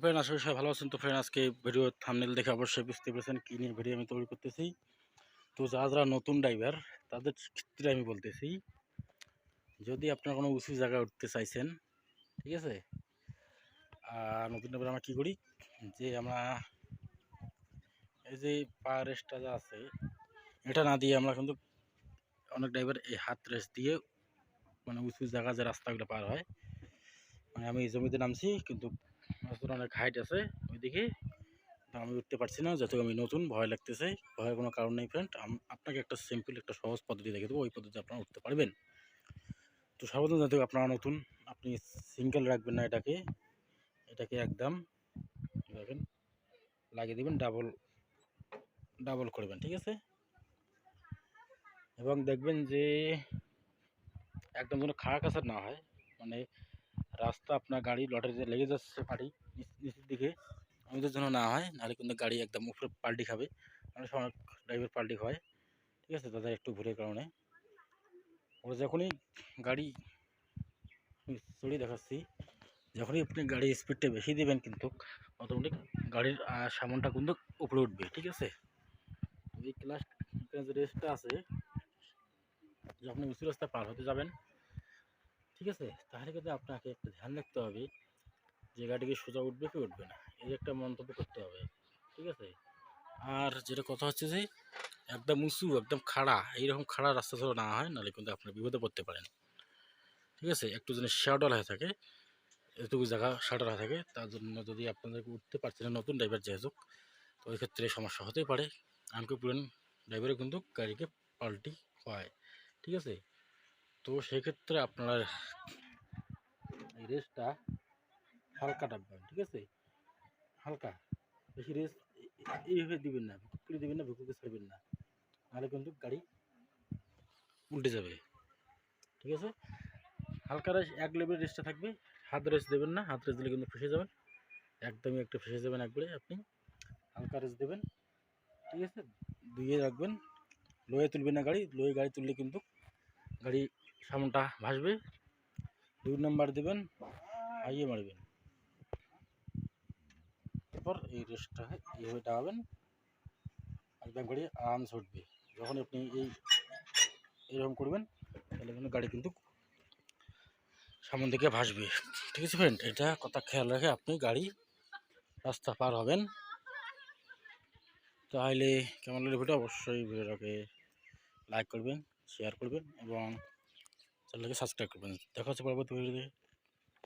Friend আশা করি সবাই ভালো আছেন। তো ফ্রেন্ড আজকে ভিডিও থামনেল দেখে অবশ্যই বুঝতে পেরেছেন কী নিয়ে ভিডিও আমি তৈরি করতেছি। তো যারা যারা নতুন ড্রাইভার তাদের ক্ষেত্রে আমি বলতেছি, যদি আপনারা কোনো উঁচু জায়গায় উঠতে চাইছেন, ঠিক আছে? আর নতুন ড্রাইভার আমরা কী করি? যে আমরা এই যে পা রেস্টটা যা আছে, এটা না দিয়ে আমরা কিন্তু অনেক ড্রাইভার এই হাত রেস্ট দিয়ে মানে উঁচু জায়গা যে রাস্তাগুলো পার হয় মানে আমি জমিতে নামছি, কিন্তু রাস্তার অনেক হাইট আছে, ওইদিকে। আমি উঠতে পারছি না যেহেতু আমি নতুন, ভয় লাগতেছে। ভয়ের কোনো কারণ নেই ফ্রেন্ড আপনাকে একটা সিম্পল একটা সহজ পদ্ধতি দেখে দেবো, ওই পদ্ধতি আপনারা উঠতে পারবেন। তো সর্বপ্রথম যেহেতু আপনারা নতুন, আপনি সিঙ্গেল রাখবেন না এটাকে। এটাকে একদম দেখেন, লাগিয়ে দেবেন ডাবল ডাবল করবেন ঠিক আছে? এবং দেখবেন যে, একদম যেন খাড়া কাছার না হয় মানে রাস্তা আপনার গাড়ি, লটারিতে লেগে যাচ্ছে নিচ- নিচের দিকে আমাদের জন্য না হয়, নাহলে কিন্তু গাড়ি একদম উপরে পাল্টি খাবে। অনেক সময় ড্রাইভার পাল্টি হয় ঠিক আছে? তাদের একটু ভুলের কারণে। ওরা যখনই গাড়ি চড়িয়ে দেখাচ্ছি, যখনই আপনি গাড়ির স্পিডটা বেশি দেবেন কিন্তু অটোমেটিক গাড়ির সামনটা কিন্তু উপরে উঠবে। ঠিক আছে? এই ক্লাস যে রেসটা আছে যখন উঁচু রাস্তা পার হতে যাবেন, ঠিক আছে? তাহলে কিন্তু আপনাকে একটা ধ্যান রাখতে হবে যে গাড়িকে সোজা উঠবে কি উঠবে না? এই একটা মন্তব্য করতে হবে ঠিক আছে? আর যেটা কথা হচ্ছে যে, একদম উঁচু, একদম খাড়া, এইরকম খাড়া রাস্তা ধরে না হয়, নাহলে কিন্তু আপনার বিপদে পড়তে পারেন, ঠিক আছে? একটু যেন শ্যাডল হয়ে থাকে এটুকু জায়গা শ্যাডল হয়ে থাকে, তার জন্য যদি আপনাদেরকে উঠতে পারছেন নতুন ড্রাইভার যেহেতু তো ওই ক্ষেত্রে সমস্যা হতেই পারে। এমনকি পুরান ড্রাইভারও কিন্তু গাড়িকে পাল্টি হয় ঠিক আছে? তো সেক্ষেত্রে আপনারা রেসটা হালকা টানবেন ঠিক আছে? হালকা, বেশি রেস এইভাবে দিবেন না ভুকুক করে দিবেন না ভুকুকে ছাড়বেন না। নাহলে কিন্তু গাড়ি উল্টে যাবে, ঠিক আছে? হালকা রেস, এক লেভেল রেসটা থাকবে, হাত রেস দেবেন না, হাত রেস দিলে কিন্তু ফেসে যাবেন, একদমই একটা ফেসে যাবেন একবারে আপনি। হালকা রেস দেবেন, ঠিক আছে? দুইয়ে রাখবেন, লোয়ে তুলবেন না গাড়ি, লোয়ে গাড়ি তুললে কিন্তু গাড়ি সামনটা ভাসবে। দুই নাম্বার দেবেন হাইয়ে মারবেন। তারপর এই রেস্টটা এইভাবে টাঙাবেন একদম গাড়ি আরামসে উঠবে। যখন আপনি এই এরকম করবেন, তাহলে কিন্তু গাড়ি কিন্তু সামন দিকে ভাসবে। ঠিক আছে ফ্রেন্ড এটা কথা খেয়াল রাখে আপনি গাড়ি রাস্তা পার হবেন। তাহলে কেমন লাগলে ভিডিও অবশ্যই ভিডিওটাকে লাইক করবেন শেয়ার করবেন এবং চ্যানেলকে সাবস্ক্রাইব করবেন। দেখা হচ্ছে পরবর্তী ভিডিওতে